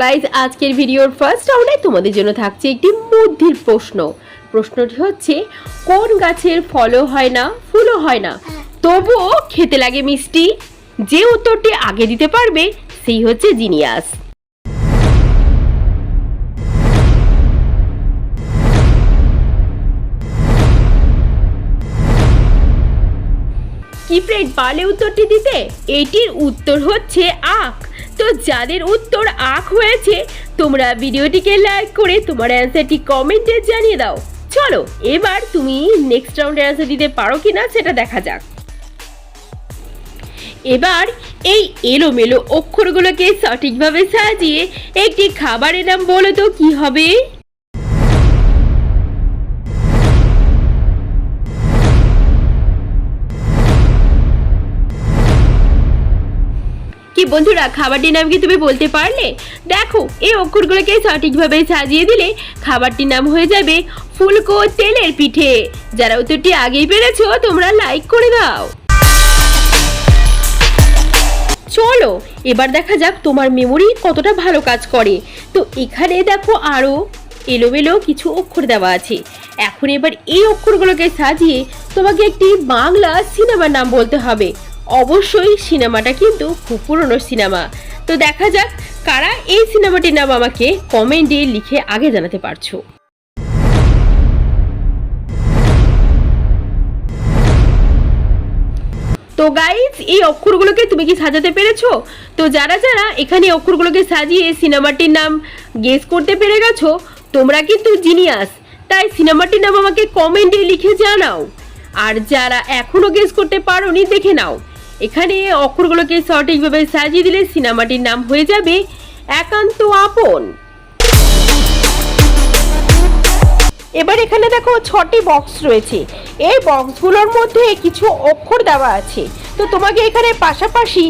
Guys আজকের ভিডিওর first রাউন্ডে তোমাদের জন্য থাকছে একটি বুদ্ধির প্রশ্ন। প্রশ্নটি হচ্ছে, কোন গাছের ফলও হয় না, ফুলও হয় না? তবুও খেতে লাগে মিষ্টি। যে উত্তরটি আগে দিতে পারবে, সেই হচ্ছে জিনিয়াস। কি ফ্রেন্ড পারলে উত্তরটি দিতে? এটির উত্তর হচ্ছে আখ। তো যাদের উত্তর আখ হয়েছে, তোমরা ভিডিওটিকে লাইক করে তোমার অ্যান্সারটি কমেন্টে জানিয়ে দাও। চলো, এবার তুমি নেক্সট রাউন্ডের অ্যান্সার দিতে পারো কি না সেটা দেখা যাক। এবার এই এলোমেলো অক্ষরগুলোকে সঠিকভাবে সাজিয়ে একটি খাবারের নাম বলো তো, কী হবে? বন্ধুরা খাবারটির নাম কি তুমি বলতে পারলে? দেখো, এই অক্ষরগুলোকে সঠিকভাবে সাজিয়ে দিলে খাবারটির নাম হয়ে যাবে ফুলকো তেলের পিঠে। যারা উত্তরটি আগেই পেরেছ, তোমরা লাইক করে দাও। চলো, এবার দেখা যাক তোমার মেমোরি কতটা ভালো কাজ করে। তো এখানে দেখো আরও এলোমেলো কিছু অক্ষর দেওয়া আছে। এখন এবার এই অক্ষরগুলোকে সাজিয়ে তোমাকে একটি বাংলা সিনেমার নাম বলতে হবে। অবশ্যই সিনেমাটা কিন্তু খুব পুরনো সিনেমা। তো দেখা যাক কারা এই সিনেমাটির নাম আমাকে কমেন্টে লিখে আগে জানাতে পারছ। তো গাইজ এই অক্ষরগুলোকে তুমি কি সাজাতে পেরেছ? তো যারা যারা এখানে অক্ষরগুলোকে সাজিয়ে সিনেমাটির নাম গেস করতে পেরে গেছো, তোমরা কিন্তু জিনিয়াস তাই সিনেমাটির নাম আমাকে কমেন্টে লিখে জানাও। আর যারা এখনও গেস করতে পারোনি, দেখে নাও। এখানে অক্ষরগুলোকে সঠিকভাবে সাজিয়ে দিলে সিনেমাটির নাম হয়ে যাবে একান্ত আপন। এবার এখানে দেখো ছটি বক্স রয়েছে। এই বক্সগুলোর মধ্যে কিছু অক্ষর দেওয়া আছে। তো তোমাকে এখানে পাশাপাশি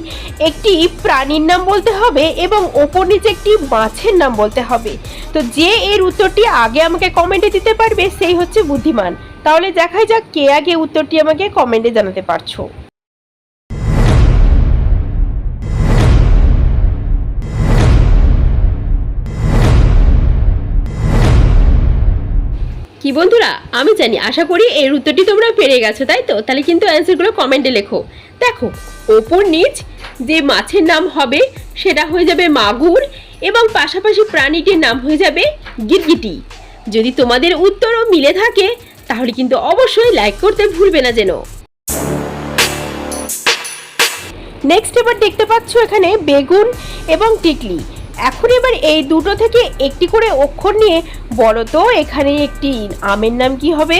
একটি প্রাণীর নাম বলতে হবে এবং ওপর নিচে একটি মাছের নাম বলতে হবে। তো যে এর উত্তরটি আগে আমাকে কমেন্টে দিতে পারবে, সেই হচ্ছে বুদ্ধিমান। তাহলে দেখাই যাক কে আগে উত্তরটি আমাকে কমেন্টে জানাতে পারছ। কি বন্ধুরা? আমি জানি, আশা করি এর উত্তরটি তোমরা পেরে গেছো, তাই তো? তাহলে কিন্তু অ্যান্সারগুলো কমেন্টে লেখো। দেখো, ওপর নিচ যে মাছের নাম হবে, সেটা হয়ে যাবে মাগুর এবং পাশাপাশি প্রাণীটির নাম হয়ে যাবে গিরগিটি। যদি তোমাদের উত্তরও মিলে থাকে, তাহলে কিন্তু অবশ্যই লাইক করতে ভুলবে না যেন। নেক্সট এবার দেখতে পাচ্ছ এখানে বেগুন এবং টিকলি। এখন এবার এই দুটো থেকে একটি করে অক্ষর নিয়ে বলো তো, এখানে একটি আমের নাম কি হবে?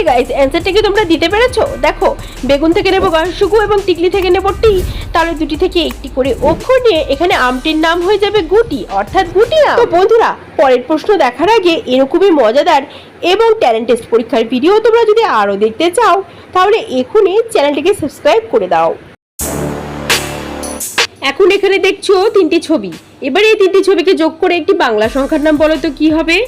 কি গাইস অ্যান্সারটা কি তোমরা দিতে পেরেছ? দেখো, বেগুন থেকে নেব গানসুকু এবং টিকলি থেকে নেব টি। তাহলে দুটি থেকে একটি করে অক্ষর নিয়ে এখানে আমটির নাম হয়ে যাবে গুটি, অর্থাৎ গুটি আম তো বন্ধুরা, পরের প্রশ্ন দেখার আগে এরকমই মজাদার এবং ট্যালেন্ট টেস্ট পরীক্ষার ভিডিও তোমরা যদি আরও দেখতে চাও, তাহলে এখনই চ্যানেলটিকে সাবস্ক্রাইব করে দাও। এখন এখানে দেখছ তিনটি ছবি। এবারে এই তিনটি ছবিকে যোগ করে একটি বাংলা সংখ্যার নাম বলো তো, কি হবে?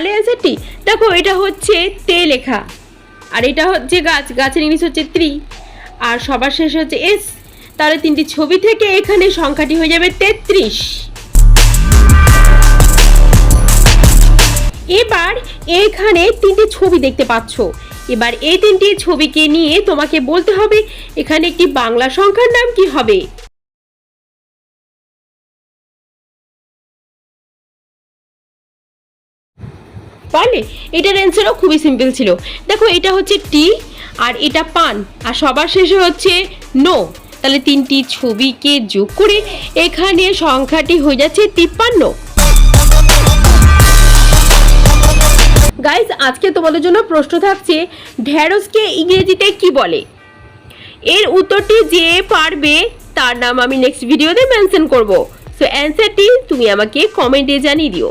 কি পালে অ্যান্সারটি দেখো, এটা হচ্ছে তে লেখা। আর এটা হচ্ছে গাছ, গাছের ইংলিশ হচ্ছে ত্রি। আর সবার শেষে হচ্ছে এস। তাহলে তিনটি ছবি থেকে এখানে সংখ্যাটি হয়ে যাবে তেত্রিশ। এবার এখানে তিনটি ছবি দেখতে পাচ্ছ। এবার এই তিনটি ছবিকে নিয়ে তোমাকে বলতে হবে, এখানে একটি বাংলা সংখ্যার নাম কি হবে? পারলে এটার অ্যান্সারও খুবই সিম্পল ছিল। দেখো এটা হচ্ছে টি আর এটা পান। আর সবার শেষে হচ্ছে নো। তাহলে তিনটি ছবিকে যোগ করে এখানে সংখ্যাটি হয়ে যাচ্ছে তিপ্পান্ন। গাইজ আজকে তোমাদের জন্য প্রশ্ন থাকছে ঢ্যাঁড়সকে ইংরেজিতে কি বলে? এর উত্তরটি যে পারবে, তার নাম আমি নেক্সট ভিডিওতে মেনশন করব। সো অ্যান্সারটি তুমি আমাকে কমেন্টে জানিয়ে দিও।